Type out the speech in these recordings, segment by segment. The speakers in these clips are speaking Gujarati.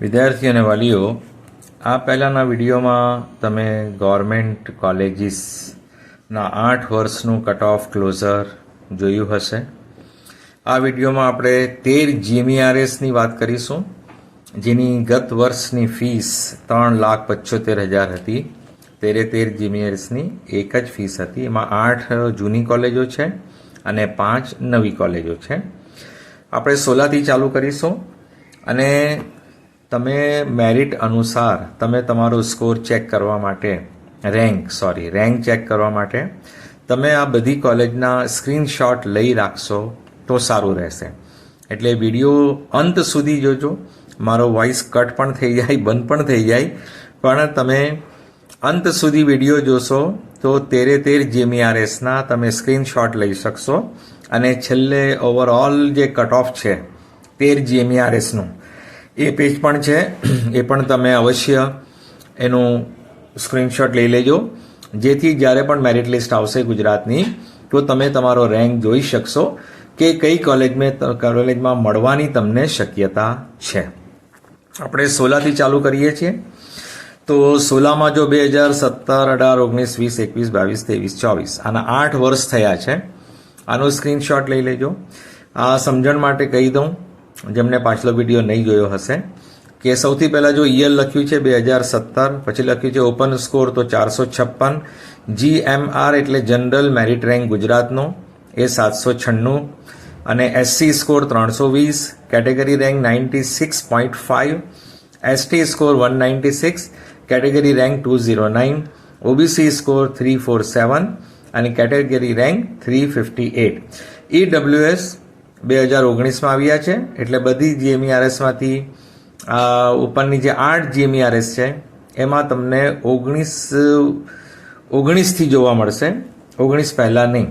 વિદ્યાર્થી અને વાલીઓ, આ પહેલાંના વિડીયોમાં તમે ગવર્મેન્ટ કોલેજીસના આઠ વર્ષનું કટ ઓફ ક્લોઝર જોયું હશે. આ વિડીયોમાં આપણે તેર જીએમઈઆરએસની વાત કરીશું, જેની ગત વર્ષની ફીસ ત્રણ લાખ પચોતેર હજાર હતી. તેરે તેર જીએમઈઆરએસની એક જ ફીસ હતી. એમાં આઠ જૂની કોલેજો છે અને પાંચ નવી કોલેજો છે. આપણે સોલાથી ચાલુ કરીશું અને તમે મેરિટ અનુસાર તમે તમારો સ્કોર ચેક કરવા માટે રેન્ક સોરી રેન્ક ચેક કરવા માટે તમે આ બધી કોલેજના સ્ક્રીનશોટ લઈ રાખશો તો સારું રહેશે. એટલે વીડિયો અંત સુધી જોજો. મારો વોઇસ કટ પણ થઈ જાય, બંધ પણ થઈ જાય. પણ તમે અંત સુધી વીડિયો જોશો તો તેરે તેર જીમીઆરએસના તમે સ્ક્રીનશોટ લઈ શકશો. અને છેલ્લે ઓવરઓલ જે કટ ઓફ છે, તેર જીએમઈઆરએસનું એ પેજ પણ છે. એ પણ તમે અવશ્ય એનું સ્ક્રીનશોટ લઈ લેજો. જેથી જ્યારે પણ મેરિટ લિસ્ટ આવશે ગુજરાતની, તો તમે તમારો રેન્ક જોઈ શકશો કે કઈ કોલેજમાં કોલેજમાં મળવાની તમને શક્યતા છે. આપણે સોલાથી ચાલુ કરીએ છીએ. તો સોલામાં જો બે હજાર સત્તર, અઢાર, ઓગણીસ, વીસ, એકવીસ, બાવીસ, ત્રેવીસ, ચોવીસ, આના આઠ વર્ષ થયા છે. આનો સ્ક્રીનશોટ લઈ લેજો. આ સમજણ માટે કહી દઉં જેમને પાછલો વીડિયો નહીં જોયો હશે. કે સૌથી પહેલાં જો ઈયર લખ્યું છે બે હજાર સત્તર, પછી લખ્યું છે ઓપન સ્કોર તો ચારસો છપ્પન, જી એમ આર એટલે જનરલ મેરિટ રેન્ક ગુજરાતનો એ સાતસો છન્નું, અને એસસી સ્કોર ત્રણસો વીસ, category rank ninety six point five, ST score one ninety six, category rank two zero nine, OBC score three four seven, અને category rank three fifty eight. EWS બે હજાર ઓગણીસમાં આવ્યા છે. એટલે બધી જીએમઈઆરએસમાંથી ઉપરની જે આઠ જીએમઈઆરએસ છે, એમાં તમને ઓગણીસ, ઓગણીસથી જોવા મળશે. ઓગણીસ પહેલાં નહીં.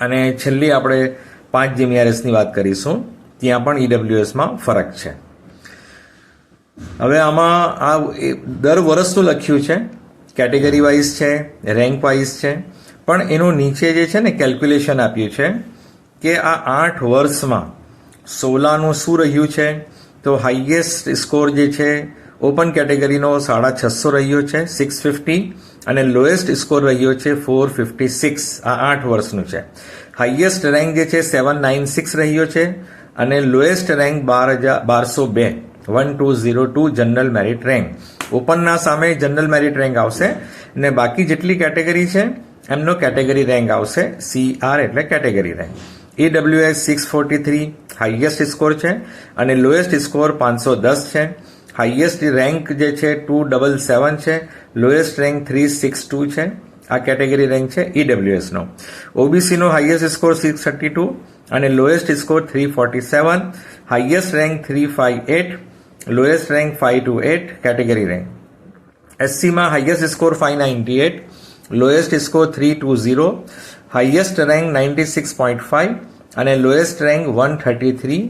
અને છેલ્લી આપણે પાંચ જીએમઈઆરએસની વાત કરીશું. ત્યાં પણ ઈડબ્લ્યુએસમાં ફરક છે. હવે આમાં આ દર વર્ષનું લખ્યું છે. કેટેગરી વાઇઝ છે, રેન્ક વાઇઝ છે. પણ એનું નીચે જે છે ને, કેલ્ક્યુલેશન આપ્યું છે કે આ આઠ વર્ષમાં સોલાનું શું રહ્યું છે? તો હાઈએસ્ટ સ્કોર જે છે ઓપન કેટેગરીનો સાડા છસો રહ્યો છે સિક્સ ફિફ્ટી અને લોએસ્ટ સ્કોર રહ્યો છે ફોર ફિફ્ટી સિક્સ આ આઠ વર્ષનું છે. હાઈએસ્ટ રેન્ક જે છે સેવન નાઇન સિક્સ રહ્યો છે, અને લોએસ્ટ રેન્ક બાર હજાર, બારસો બે. One two zero two general merit rank ઓપનના સામે જનરલ મેરિટ રેન્ક આવશે, ને બાકી જેટલી કેટેગરી છે, એમનો કેટેગરી રેન્ક આવશે સીઆર એટલે category rank EWS six forty three highest score છે અને લોએસ્ટ સ્કોર પાંચસો દસ છે. હાઈએસ્ટ રેન્ક જે છે ટુ ડબલ સેવન છે. Lowest rank three six two છે. આ કેટેગરી રેન્ક છે ઈડબ્લ્યુએસનો ઓબીસીનો highest score six thirty two અને lowest score three forty seven highest rank three five eight lowest rank five two eight category rank એસસીમાં highest score five ninety eight lowest score three two zero highest rank ninety six point five અને lowest rank one thirty three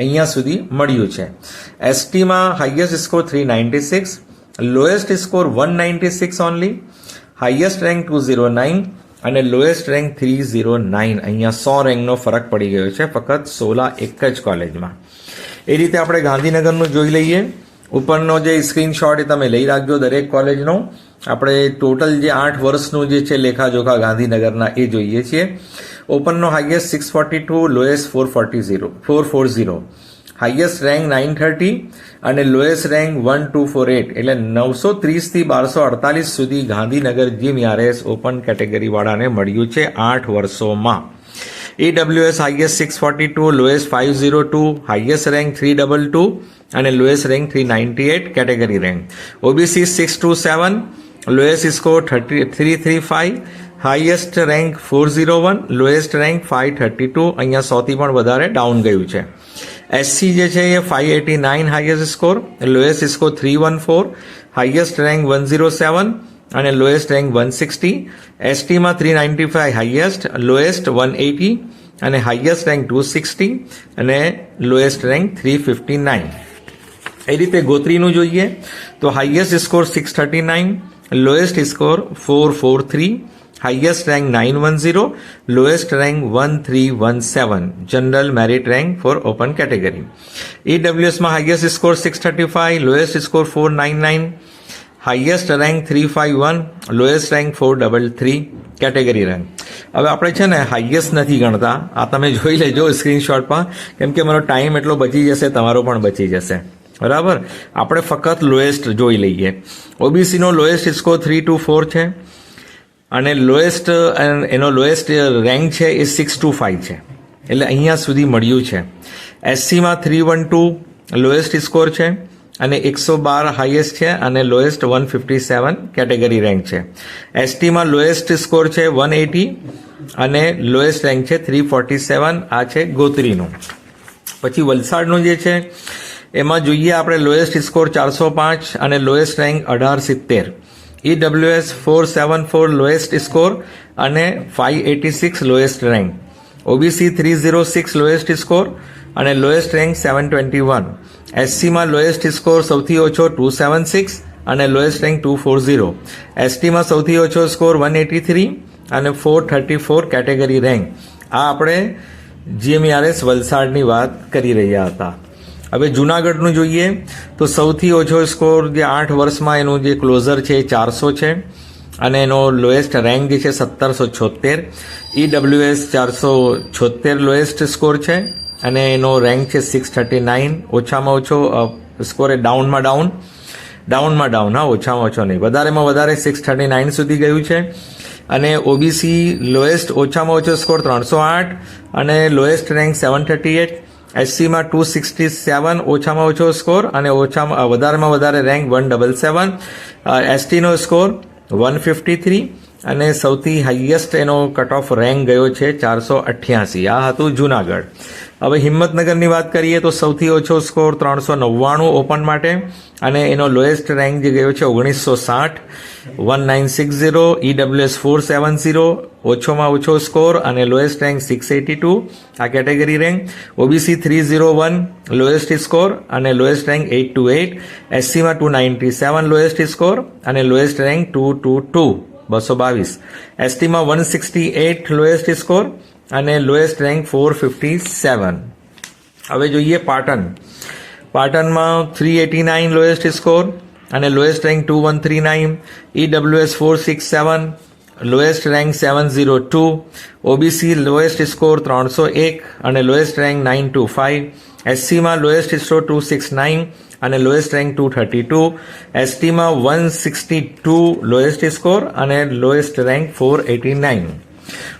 અહીંયા સુધી મળ્યું છે. એસટીમાં highest score three ninety six lowest score one ninety six only highest rank two zero nine અને lowest rank three zero nine અહીંયા સો રેન્કનો ફરક પડી ગયો છે, ફક્ત સોલા એક જ કોલેજમાં એ રીતે આપણે ગાંધીનગરનું જોઈ લઈએ. ઉપરનો જે સ્ક્રીનશોટ એ તમે લઈ રાખજો દરેક કોલેજનો આપણે ટોટલ જે આઠ વર્ષનું જે છે લેખાજોખા ગાંધીનગરના એ જોઈએ છીએ. ઓપનનો highest six forty two lowest four forty zero four four zero highest rank nine thirty અને lowest rank one two four eight એટલે નવસો ત્રીસથી બારસો અડતાલીસ સુધી ગાંધીનગર જીએમઆરએસ ઓપન કેટેગરીવાળાને મળ્યું છે આઠ વર્ષોમાં. EWS highest six forty two lowest five zero two highest rank three double two અને lowest rank three ninety eight category rank OBC six two seven lowest score thirty three three five highest rank four zero one lowest rank five thirty two અહીંયા સોથી પણ વધારે ડાઉન ગયું છે. એસસી જે છે એ five eighty nine highest score lowest score three one four highest rank one zero seven અને lowest rank one sixty એસટીમાં three ninety five highest lowest one eighty અને હાઈએસ્ટ રેન્ક ટુ સિક્સટી અને lowest rank three fifty nine એ રીતે ગોત્રીનું જોઈએ તો highest score six thirty nine lowest score four four three highest rank 910 lowest rank 1317 general merit rank for open category. Ews માં highest score 635 lowest score 499 highest rank three five one lowest rank four double three category rank હવે આપણે છે ને હાઈએસ્ટ નથી ગણતા. આ તમે જોઈ લેજો સ્ક્રીનશોટમાં કેમ કે મારો ટાઈમ એટલો બચી જશે, તમારો પણ બચી જશે. બરાબર? આપણે ફક્ત લોએસ્ટ જોઈ લઈએ. ઓબીસીનો lowest score three two four છે. અને લોએસ્ટ એનો લોએસ્ટ રેન્ક છે એ સિક્સ ટુ ફાઇવ છે. એટલે અહીંયા સુધી મળ્યું છે. એસસીમાં three one two lowest score છે. અને એકસો બાર હાઈએસ્ટ છે અને lowest one fifty seven category rank છે. એસટીમાં લોએસ્ટ સ્કોર છે વન એટી અને લોએસ્ટ રેન્ક છે થ્રી ફોર્ટી સેવન આ છે ગોત્રીનું. પછી વલસાડનું જે છે એમાં જોઈએ આપણે લોએસ્ટ સ્કોર ચારસો પાંચ અને લોએસ્ટ રેન્ક અઢાર સિત્તેર EWS four seven four lowest score અને five eighty six lowest rank. OBC three zero six lowest score અને lowest rank seven twenty one. એસસીમાં lowest score સૌથી ઓછો ટુ સેવન સિક્સ અને lowest rank two four zero. એસટીમાં સૌથી ઓછો સ્કોર વન એટી થ્રી અને four thirty four category rank. આ આપણે જીએમઆરએસ વલસાડની વાત કરી રહ્યા હતા. હવે જુનાગઢનું જોઈએ તો સૌથી ઓછો સ્કોર જે આઠ વર્ષમાં એનું જે ક્લોઝર છે એ ચારસો છે અને એનો લોએસ્ટ રેન્ક જે છે સત્તરસો છોતેર ઈડબ્લ્યુએસ ચારસો છોતેર લોએસ્ટ સ્કોર છે અને એનો રેન્ક છે સિક્સ થર્ટી નાઇન. ઓછામાં ઓછો સ્કોર એ ડાઉનમાં ડાઉન. ડાઉનમાં ડાઉન, હા, ઓછામાં ઓછો નહીં. વધારેમાં વધારે સિક્સ થર્ટી નાઇન સુધી ગયું છે. અને ઓબીસી લોએસ્ટ ઓછામાં ઓછો સ્કોર ત્રણસો આઠ અને lowest rank seven thirty eight. એસસીમાં two sixty seven ઓછામાં ઓછો સ્કોર અને ઓછામાં વધારેમાં વધારે રેન્ક વન ડબલ સેવન એસટીનો સ્કોર વન ફિફ્ટી થ્રી અને સૌથી હાઈએસ્ટ એનો કટ ઓફ રેન્ક ગયો છે ચારસો અઠ્યાસી. આ હતું જુનાગઢ. હવે હિંમતનગરની વાત કરીએ તો સૌથી ઓછો સ્કોર ત્રણસો નવ્વાણું ઓપન માટે અને એનો લોએસ્ટ રેન્ક જે ગયો છે ઓગણીસો સાઠ, one nine six zero, EWS four seven zero, ઓછોમાં ઓછો સ્કોર અને lowest rank six eighty two, આ category rank. OBC three zero one, lowest score અને lowest rank eight two eight. એસસીમાં two ninety seven lowest score અને lowest rank two two two, બસો બાવીસ. એસટીમાં one sixty eight lowest score અને lowest rank four fifty seven હવે જોઈએ પાટણ. પાટણમાં three eighty nine lowest score અને lowest rank two one three nine EWS four six seven lowest rank seven zero two OBC lowest score ત્રણસો એક અને lowest rank nine two five એસસીમાં lowest score two six nine અને lowest rank two thirty two એસટીમાં one sixty two lowest score અને lowest rank four eighty nine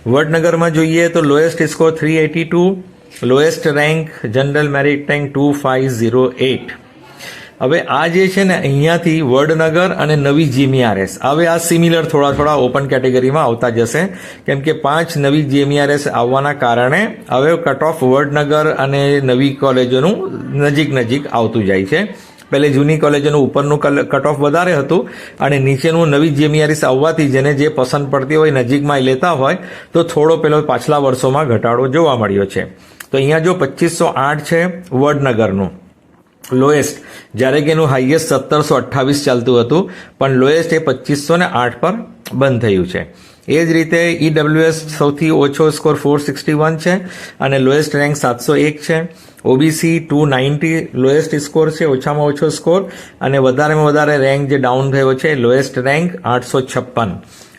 વડનગરમાં જોઈએ તો lowest score three eighty two, lowest rank general merit rank two five zero eight. હવે આ જે છે ને, અહીંયાથી વડનગર અને નવી જીમીઆરએસ હવે આ સિમિલર થોડા થોડા ઓપન કેટેગરીમાં આવતા જશે. કેમ કે પાંચ નવી જીમીઆરએસ આવવાના કારણે હવે કટ ઓફ વડનગર અને નવી કોલેજોનું નજીક નજીક આવતું જાય છે. પહેલે જૂની કોલેજોનું ઉપરનું કટ ઓફ વધારે હતું અને નીચેનું નવી જેમીઆરએસ આવવાથી જેને જે પસંદ પડતી હોય નજીકમાં લેતા હોય, તો થોડો પેલો પાછલા વર્ષોમાં ઘટાડો જોવા મળ્યો છે. તો અહીંયા જો પચીસો આઠ છે વડનગરનું. લોએસ્ટ જ્યારે કે એનું હાઈએસ્ટ સત્તરસો અઠ્ઠાવીસ ચાલતું હતું, પણ લોએસ્ટ એ પચીસો ને આઠ પર બંધ થયું છે. એ જ રીતે ઈડબ્લ્યુએસ સૌથી ઓછો સ્કોર ફોર સિક્સટી વન છે અને લોએસ્ટ રેન્ક સાતસો એક છે. OBC two ninety lowest score છે, ઓછામાં ઓછો સ્કોર અને વધારેમાં વધારે રેન્ક જે ડાઉન થયો છે લોએસ્ટ રેન્ક આઠસો છપ્પન.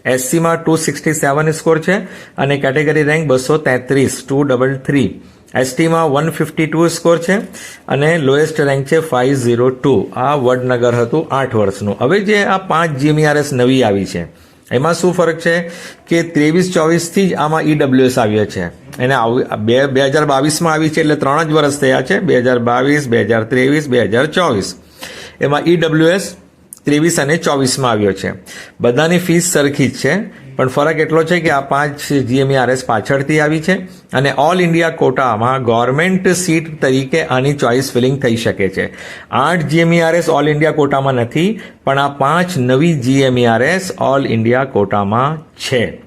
એસસીમાં ટુ સિક્સટી સેવન સ્કોર છે અને કેટેગરી રેન્ક બસો તેત્રીસ ટુ ડબલ થ્રી એસટીમાં વન ફિફ્ટી ટુ સ્કોર છે અને લોએસ્ટ રેન્ક છે ફાઇવ ઝીરો ટુ આ વડનગર હતું આઠ વર્ષનું. હવે જે આ પાંચ જીમીઆરએસ નવી આવી છે. એમાં શું ફરક છે કે ત્રેવીસ, ચોવીસથી જ આમાં ઈડબ્લ્યુએસ આવ્યો છે. એને બે બે હજાર બાવીસમાં આવી છે એટલે ત્રણ જ વર્ષ થયા છે. બે હજાર બાવીસ, બે હજાર ત્રેવીસ, બે હજાર ચોવીસ. એમાં ઈડબ્લ્યુએસ ત્રેવીસ અને ચોવીસમાં આવ્યો છે. બધાની ફીસ સરખી જ છે. પણ ફરક એટલો છે કે આ પાંચ જીએમઈઆરએસ પાછળથી આવી છે અને ઓલ ઇન્ડિયા કોટામાં ગવર્મેન્ટ સીટ તરીકે આની ચોઇસ ફિલિંગ થઈ શકે છે. આઠ જીએમઆરએસ ઓલ ઇન્ડિયા કોટામાં નથી, પણ આ પાંચ નવી જીએમઆરએસ ઓલ ઇન્ડિયા કોટામાં છે.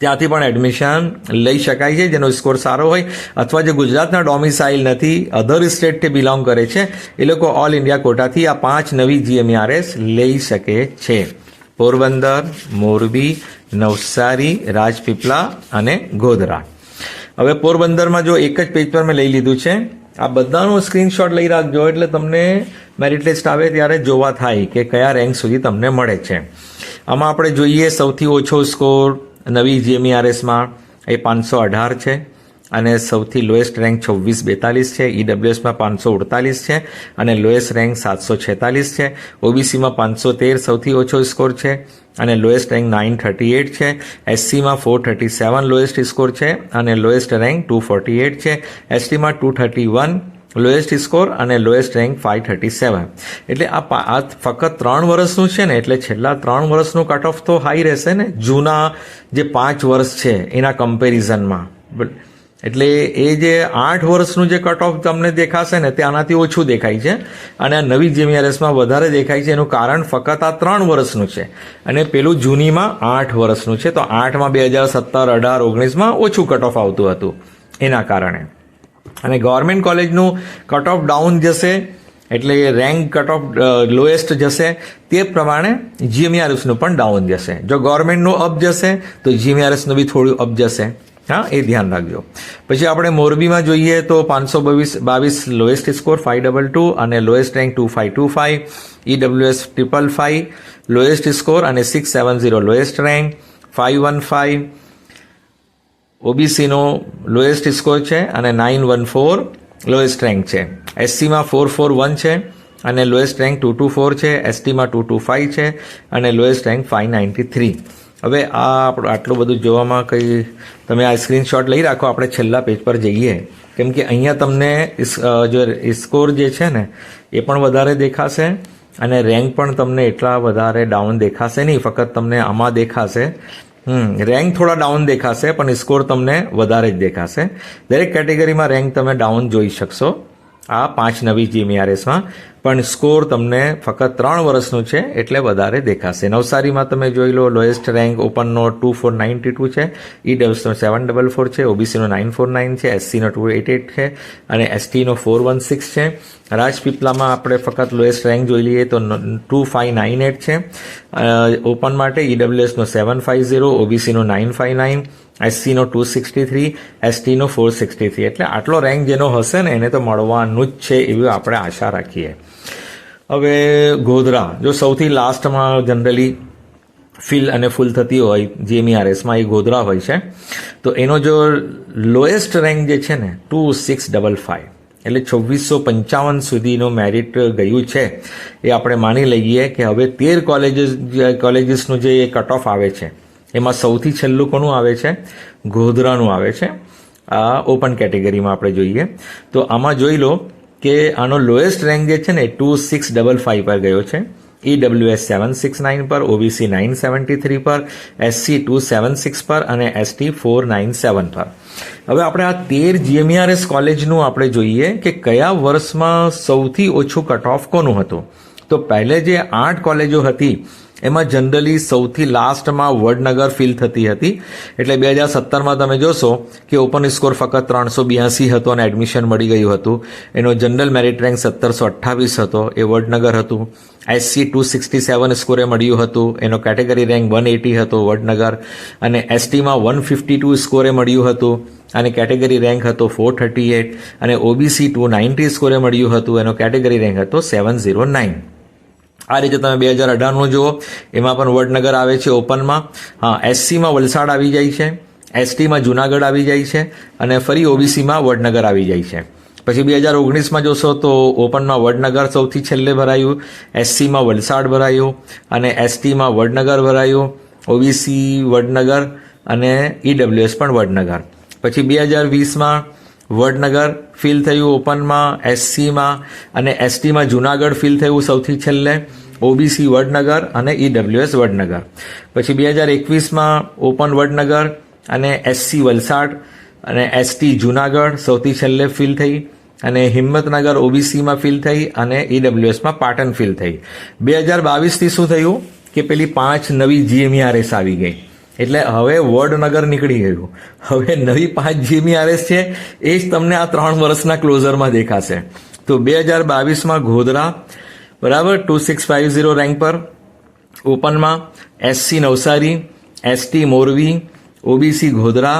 ત્યાંથી પણ એડમિશન લઈ શકાય છે, જેનો સ્કોર સારો હોય, અથવા જે ગુજરાતના ડોમિસાઇલ નથી અધર સ્ટેટથી બિલોંગ કરે છે, એ લોકો ઓલ ઇન્ડિયા કોટાથી આ પાંચ નવી જીએમઆરએસ લઈ શકે છે. પોરબંદર, મોરબી, નવસારી, રાજપીપળા અને ગોધરા. હવે પોરબંદરમાં જો એક જ પેજ પર મેં લઈ લીધું છે. આ બધાનો સ્ક્રીનશોટ લઈ રાખજો એટલે તમને મેરિટ લિસ્ટ આવે ત્યારે જોવા થાય કે કયા રેન્ક સુધી તમને મળે છે. આમાં આપણે જોઈએ સૌથી ઓછો સ્કોર નવી જીએમઈઆરએસમાં એ પાંચસો અઢાર છે. અને સૌથી લોએસ્ટ રેન્ક છવ્વીસ બેતાલીસ છે, ઈડબ્લ્યુએસમાં પાંચસો અડતાલીસ છે અને લોએસ્ટ રેન્ક સાતસો છેતાલીસ છે. ઓબીસીમાં પાંચસો તેર સૌથી ઓછો સ્કોર છે અને lowest rank nine thirty eight છે. એસસીમાં four thirty seven lowest score છે અને lowest rank two forty eight છે. એસટીમાં two thirty one lowest score અને lowest rank five thirty seven. એટલે આ ફક્ત ત્રણ વર્ષનું છે ને, એટલે છેલ્લા ત્રણ વર્ષનું કટ ઓફ તો હાઈ રહેશે ને? જૂના જે પાંચ વર્ષ છે એના કમ્પેરિઝનમાં એટલે એ જે આઠ વર્ષનું જે કટ ઓફ તમને દેખાશે ને, તે આનાથી ઓછું દેખાય છે. અને આ નવી જીમીઆરએસમાં વધારે દેખાય છે, એનું કારણ ફક્ત આ ત્રણ વર્ષનું છે. અને પેલું જૂનીમાં આઠ વર્ષનું છે, તો આઠમાં બે હજાર સત્તર અઢાર ઓગણીસમાં ઓછું કટ ઓફ આવતું હતું, એના કારણે. અને ગવર્મેન્ટ કોલેજનું કટ ઓફ ડાઉન જશે, એટલે રેન્ક કટ ઓફ લોએસ્ટ જશે, તે પ્રમાણે જીએમઆરએસનું પણ ડાઉન જશે. જો ગવર્મેન્ટનું અપ જશે, તો જીએમઆરએસનું બી થોડું અપ જશે. હા, એ ધ્યાન રાખજો. પછી આપણે મોરબીમાં જોઈએ તો પાંચસો બાવીસ બાવીસ lowest score five double two અને lowest rank two five two five EWS triple five lowest score અને six seven zero lowest rank five one five ઓબીસીનો lowest score છે અને nine one four lowest rank છે. એસસીમાં ફોર ફોર વન છે અને lowest rank two two four છે. એસટીમાં ટુ ટુ ફાઇવ છે અને lowest rank five ninety three હવે આ આપણું આટલું બધું જોવામાં કંઈ તમે આ સ્ક્રીનશોટ લઈ રાખો, આપણે છેલ્લા પેજ પર જઈએ. કેમ કે અહીંયા તમને જો સ્કોર જે છે ને, એ પણ વધારે દેખાશે અને રેન્ક પણ તમને એટલા વધારે ડાઉન દેખાશે નહીં, ફક્ત તમને આમાં દેખાશે. રેન્ક થોડા ડાઉન દેખાશે, પણ સ્કોર તમને વધારે જ દેખાશે. દરેક કેટેગરીમાં રેન્ક તમે ડાઉન જોઈ શકશો. આ પાંચ નવી જીમીઆરએસમાં પણ સ્કોર તમને ફક્ત ત્રણ વર્ષનું છે, એટલે વધારે દેખાશે. નવસારીમાં તમે જોઈ લો, લોએસ્ટ રેન્ક ઓપનનો ટુ ફોર નાઇન્ટી ટુ છે ઈડબ્લ્યુસનો સેવન ડબલ ફોર છે, ઓબીસીનો નાઇન ફોર નાઇન છે, એસસીનો ટુ એટ એટ છે, અને એસટીનો ફોર વન સિક્સ છે. રાજપીપળામાં આપણે ફક્ત લોએસ્ટ રેન્ક જોઈ લઈએ તો ટુ ફાઇવ નાઇન એટ છે. ઓપન માટે ઈડબ્લ્યુએસનો સેવન ફાઇવ ઝીરો, ઓબીસીનો નાઇન ફાઇવ નાઇન એસસીનો ટુ સિક્સટી થ્રી એસટીનો ફોર સિક્સટી થ્રી એટલે આટલો રેન્ક જેનો હશે ને, એને તો મળવાનું જ છે એવી આપણે આશા રાખીએ. હવે ગોધરા. જો સૌથી લાસ્ટમાં જનરલી ફિલ અને ફૂલ થતી હોય જીએમઈઆરએસમાં એ ગોધરા હોય છે, તો એનો જો લોએસ્ટ રેન્ક જે છે ને ટુ સિક્સ ડબલ ફાઇવ એટલે છવ્વીસો પંચાવન સુધીનું મેરિટ ગયું છે. એ આપણે માની લઈએ કે હવે તેર કોલેજીસ કોલેજીસનું જે કટ ઓફ આવે છે એમાં સૌથી છેલ્લું કોનું આવે છે? ગોધરાનું આવે છે. આ ઓપન કેટેગરીમાં આપણે જોઈએ. તો આમાં જોઈ લો કે આનો લોએસ્ટ રેન્ક જે છે ને ટુ સિક્સ ડબલ ફાઇવ પર ગયો છે. ઈડબ્લ્યુએસ સેવન સિક્સ નાઇન પર ઓબીસી નાઇન સેવન્ટી થ્રી પર એસસી ટુ સેવન સિક્સ પર અને એસટી ફોર નાઇન સેવન પર. હવે આપણે આ તેર જીએમઆરએસ કોલેજનું આપણે જોઈએ કે કયા વર્ષમાં સૌથી ઓછું કટ ઓફ કોનું હતું? તો પહેલે જે આઠ કોલેજો હતી એમાં જનરલી સૌથી લાસ્ટમાં વડનગર ફિલ થતી હતી. એટલે બે હજાર સત્તરમાં તમે જોશો કે ઓપન સ્કોર ફક્ત ત્રણસો બ્યાસી હતો અને એડમિશન મળી ગયું હતું. એનો જનરલ મેરિટ રેન્ક સત્તરસો અઠ્ઠાવીસ હતો. એ વડનગર હતું. એસસી ટુ સિક્સટી સેવન સ્કોરે મળ્યું હતું. એનો કેટેગરી રેન્ક વન એટી હતો વડનગર. અને એસટીમાં વન ફિફ્ટી ટુ સ્કોરે મળ્યું હતું. અને કેટેગરી રેન્ક હતો ફોર થર્ટી એટ અને ઓબીસી ટુ નાઇન્ટી સ્કોરે મળ્યું હતું. એનો કેટેગરી રેન્ક હતો સેવન ઝીરો નાઇન આ રીતે તમે બે હજાર અઢારનું જુઓ, એમાં પણ વડનગર આવે છે ઓપનમાં. હા, એસસીમાં વલસાડ આવી જાય છે, એસટીમાં જુનાગઢ આવી જાય છે, અને ફરી ઓબીસીમાં વડનગર આવી જાય છે. પછી બે હજાર ઓગણીસમાં જોશો તો ઓપનમાં વડનગર સૌથી છેલ્લે ભરાયું, એસસીમાં વલસાડ ભરાયું, અને એસટીમાં વડનગર ભરાયું, ઓબીસી વડનગર, અને ઈડબ્લ્યુએસ પણ વડનગર. પછી બે હજાર વીસમાં વડનગર ફિલ થયું ઓપનમાં, એસસીમાં, અને એસટીમાં જુનાગઢ ફિલ થયું સૌથી છેલ્લે. ઓબીસી વડનગર અને ઈડબ્લ્યુએસ વડનગર. પછી બે હજાર એકવીસમાં ઓપન વડનગર અને એસસી વલસાડ અને એસટી જુનાગઢ સૌથી છેલ્લે ફિલ થઈ અને હિંમતનગર ઓબીસીમાં ફિલ થઈ અને ઈડબ્લ્યુએસમાં પાટણ ફિલ થઈ. બે હજાર બાવીસથી શું થયું? કે પેલી પાંચ નવી જીએમઈઆરએસ આવી ગઈ. એટલે હવે વડનગર નીકળી ગયું. હવે નવી પાંચ જીએમઈઆરએસ છે, એ જ તમને આ ત્રણ વર્ષના ક્લોઝરમાં દેખાશે. તો બે હજાર બાવીસમાં ગોધરા બરાબર? Two six five zero rank પર. ઓપનમાં SC Navsari ST Morbi OBC Godhra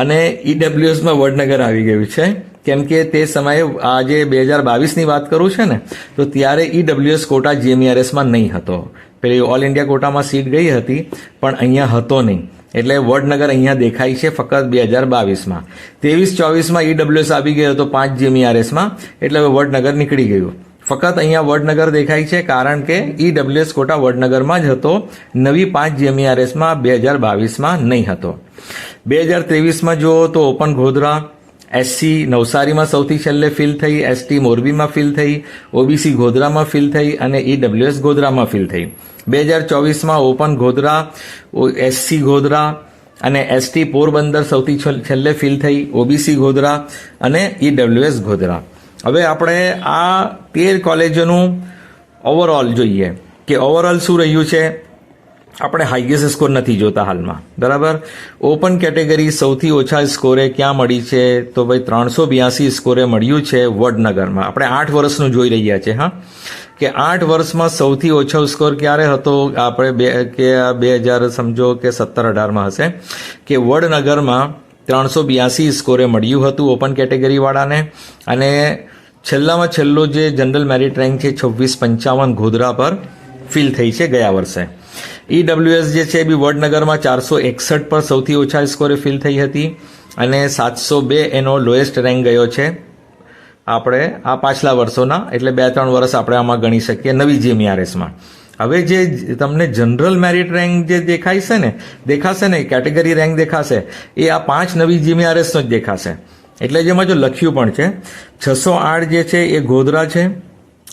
અને ઈડબ્લ્યુએસમાં વડનગર આવી ગયું છે. કેમ કે તે સમયે આજે બે હજાર બાવીસની વાત કરું છે ને, તો ત્યારે ઈડબ્લ્યુએસ કોટા જીએમઈઆરએસમાં નહીં હતો. પેલી ઓલ ઇન્ડિયા કોટામાં સીટ ગઈ હતી, પણ અહીંયા હતો નહીં. એટલે વડનગર અહીંયા દેખાય છે ફક્ત બે હજાર બાવીસમાં. ત્રેવીસ ચોવીસમાં ઈડબ્લ્યુએસ આવી ગયો હતો પાંચ જીએમઈઆરએસમાં એટલે હવે વડનગર નીકળી ગયું. ફક્ત અહીંયા વડનગર દેખાય છે, કારણ કે ઈડબ્લ્યુએસ કોટા વડનગરમાં જ હતો. નવી પાંચ જીએમઈઆરએસમાં બે હજાર બાવીસમાં નહીં હતો. બે હજાર ત્રેવીસમાં જુઓ તો ઓપન ગોધરા એસસી નવસારીમાં સૌથી છેલ્લે ફિલ થઈ એસટી મોરબીમાં ફિલ થઈ, ઓબીસી ગોધરામાં ફિલ થઈ અને ઈડબ્લ્યુએસ ગોધરામાં ફિલ થઈ. બે હજાર ચોવીસમાં ઓપન ગોધરા એસસી ગોધરા અને એસટી પોરબંદર સૌથી છેલ્લે ફિલ થઈ, ઓબીસી ગોધરા અને ઈડબ્લ્યુએસ ગોધરા. હવે આપણે આ તેર કોલેજોનું ઓવરઓલ જોઈએ કે ઓવરઓલ શું રહ્યું છે. આપણે હાઈએસ્ટ સ્કોર નથી જોતા હાલમાં. બરાબર? ઓપન કેટેગરી સૌથી ઓછા સ્કોરે ક્યાં મળી છે? તો ભાઈ ત્રણસો બ્યાસી સ્કોરે મળ્યું છે વડનગરમાં. આપણે આઠ વર્ષનું જોઈ રહ્યા છે, હા? કે આઠ વર્ષમાં સૌથી ઓછો સ્કોર ક્યારે હતો? આપણે બે, કે બે હજાર સમજો કે સત્તર અઢારમાં હશે. કે વડનગરમાં ત્રણસો બ્યાસી સ્કોરે મળ્યું હતું ઓપન કેટેગરીવાળાને અને છેલ્લામાં છેલ્લો જે જનરલ મેરિટ રેન્ક છે છવ્વીસ પંચાવન ગોધરા પર ફિલ થઈ છે ગયા વર્ષે. ઈડબ્લ્યુએસ જે છે એ બી વડનગરમાં ચારસો એકસઠ પર સૌથી ઓછા સ્કોરે ફિલ થઈ હતી અને સાતસો બે એનો લોએસ્ટ રેન્ક ગયો છે. આપણે આ પાછલા વર્ષોના, એટલે બે ત્રણ વર્ષ આપણે આમાં ગણી શકીએ નવી જીએમઆરએસમાં હવે જે તમને જનરલ મેરિટ રેન્ક જે દેખાય છે ને, દેખાશે ને, કેટેગરી રેન્ક દેખાશે, એ આ પાંચ નવી જીએમઆરએસનો જ દેખાશે. એટલે જેમાં જો લખ્યું પણ છે, છસો આઠ જે છે એ ગોધરા છે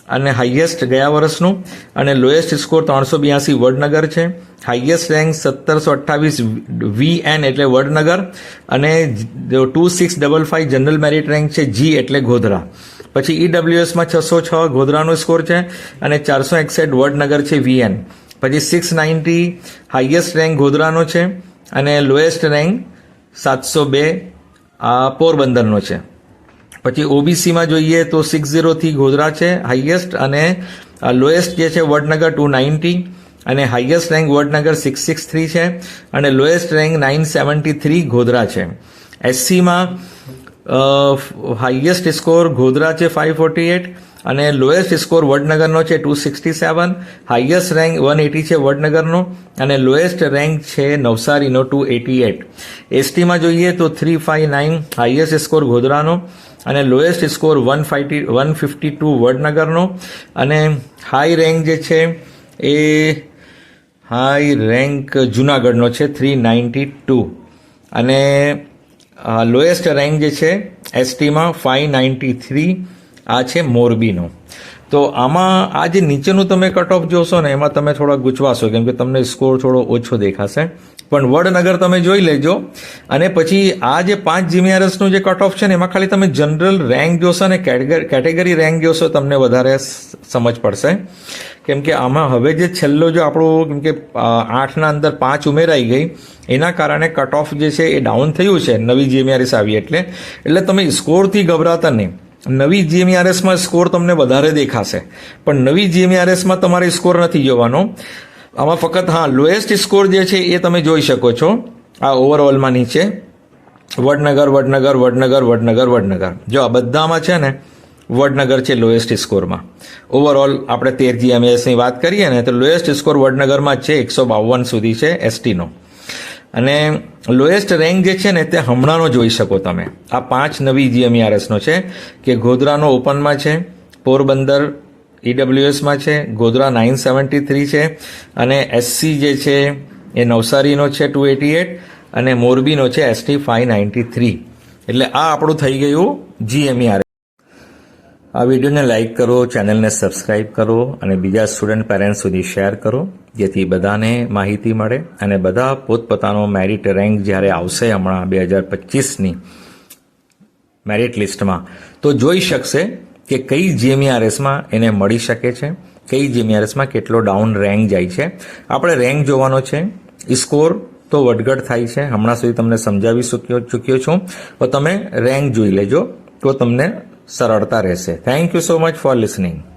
અને હાઈએસ્ટ ગયા વર્ષનું અને લોએસ્ટ સ્કોર ત્રણસો બ્યાસી વડનગર છે. હાઈએસ્ટ રેન્ક સત્તરસો અઠ્ઠાવીસ વી એન એટલે વડનગર અને two six double five general merit rank છે જી એટલે ગોધરા. પછી ઈડબ્લ્યુએસમાં છસો છ ગોધરાનો સ્કોર છે અને ચારસો એકસઠ વડનગર છે વીએન પછી સિક્સ નાઇન્ટી હાઈએસ્ટ રેન્ક ગોધરાનો છે અને લોએસ્ટ રેન્ક સાતસો બે આ પોરબંદરનો છે. પછી ઓબીસીમાં જોઈએ તો સિક્સ ઝીરોથી ગોધરા છે હાઈએસ્ટ અને લોએસ્ટ જે છે વડનગર ટુ નાઇન્ટી અને highest rank Vadnagar six six three છે અને lowest rank nine seventy three Godhra છે. એસસીમાં હાઈએસ્ટ સ્કોર ગોધરા છે ફાઇવ ફોર્ટી એટ અને લોએસ્ટ સ્કોર વડનગરનો છે two sixty seven highest rank one eighty છે વડનગરનો, અને લોએસ્ટ રેન્ક છે નવસારીનો ટુ એટી એટ એસટીમાં જોઈએ તો three five nine highest score ગોધરાનો, અને lowest score one fifty one fifty two વડનગરનો, અને હાઈ રેન્ક જે છે એ હાઈ રેન્ક જુનાગઢનો છે થ્રી નાઇન્ટી ટુ અને લોએસ્ટ રેન્ક જે છે એસટીમાં ફાઇવ નાઇન્ટી થ્રી આ છે મોરબીનો. તો આમાં આ જે નીચેનું તમે કટ ઓફ જોશો ને, એમાં તમે થોડા ગૂંચવાશો, કેમ કે તમને સ્કોર થોડો ઓછો દેખાશે. પણ વડનગર તમે જોઈ લેજો. અને પછી આ જે પાંચ જીમીઆરએસનું જે કટ ઓફ છે ને, એમાં ખાલી તમે જનરલ રેન્ક જોશો ને કેટેગરી રેન્ક જોશો, તમને વધારે સમજ પડશે. કેમ કે આમાં હવે જે છેલ્લો જો આપણો, કેમ કે આઠના અંદર પાંચ ઉમેરાઈ ગઈ, એના કારણે કટ ઓફ જે છે એ ડાઉન થયું છે, નવી જીએમઆરએસ આવી એટલે. એટલે તમે સ્કોરથી ગભરાતા નહીં. નવી જીએમઆરએસમાં સ્કોર તમને વધારે દેખાશે. પણ નવી જીએમઆરએસમાં તમારે સ્કોર નથી જોવાનો. આમાં ફક્ત, હા, લોએસ્ટ સ્કોર જે છે એ તમે જોઈ શકો છો. આ ઓવરઓલમાં નીચે. વડનગર વડનગર વડનગર વડનગર વડનગર. જો આ બધામાં છે ને, વડનગર છે લોએસ્ટ સ્કોરમાં. ઓવરઓલ આપણે તેર જીએમએસની વાત કરીએ ને, તો લોએસ્ટ સ્કોર વડનગરમાં જ છે, એકસો બાવન સુધી છે એસટીનો. અને લોએસ્ટ રેન્ક જે છે ને તે હમણાંનો જોઈ શકો તમે. આ પાંચ નવી જીએમઈઆરએસનો છે, કે ગોધરાનો ઓપનમાં છે, પોરબંદર ઈડબ્લ્યુએસમાં છે, ગોધરા નાઇન સેવન્ટી થ્રી છે, અને એસસી જે છે એ નવસારીનો છે ટુ એટી એટ, અને મોરબીનો છે એસટી ફાઇવ નાઇન્ટી થ્રી. એટલે આ આપણું થઈ ગયું જીએમઈઆર આ વિડીયોને લાઇક કરો, ચેનલને સબસ્ક્રાઇબ કરો અને બીજા સ્ટુડન્ટ પેરેન્ટ્સ સુધી શેર કરો, જેથી બધાને માહિતી મળે અને બધા પોતપોતાનો મેરિટ રેન્ક જ્યારે આવશે હમણાં બે હજાર પચીસની મેરિટ લિસ્ટમાં, તો જોઈ શકશે કે કઈ જીએમઆરએસમાં એને મળી શકે છે, કઈ જીએમઈઆરએસમાં કેટલો ડાઉન રેન્ક જાય છે. આપણે રેન્ક જોવાનો છે સ્કોર તો વધઘટ થાય છે. હમણાં સુધી તમને સમજાવી ચૂક્યો છું. તો તમે રેન્ક જોઈ લેજો, તો તમને સરળતા રહેશે. Thank you so much for listening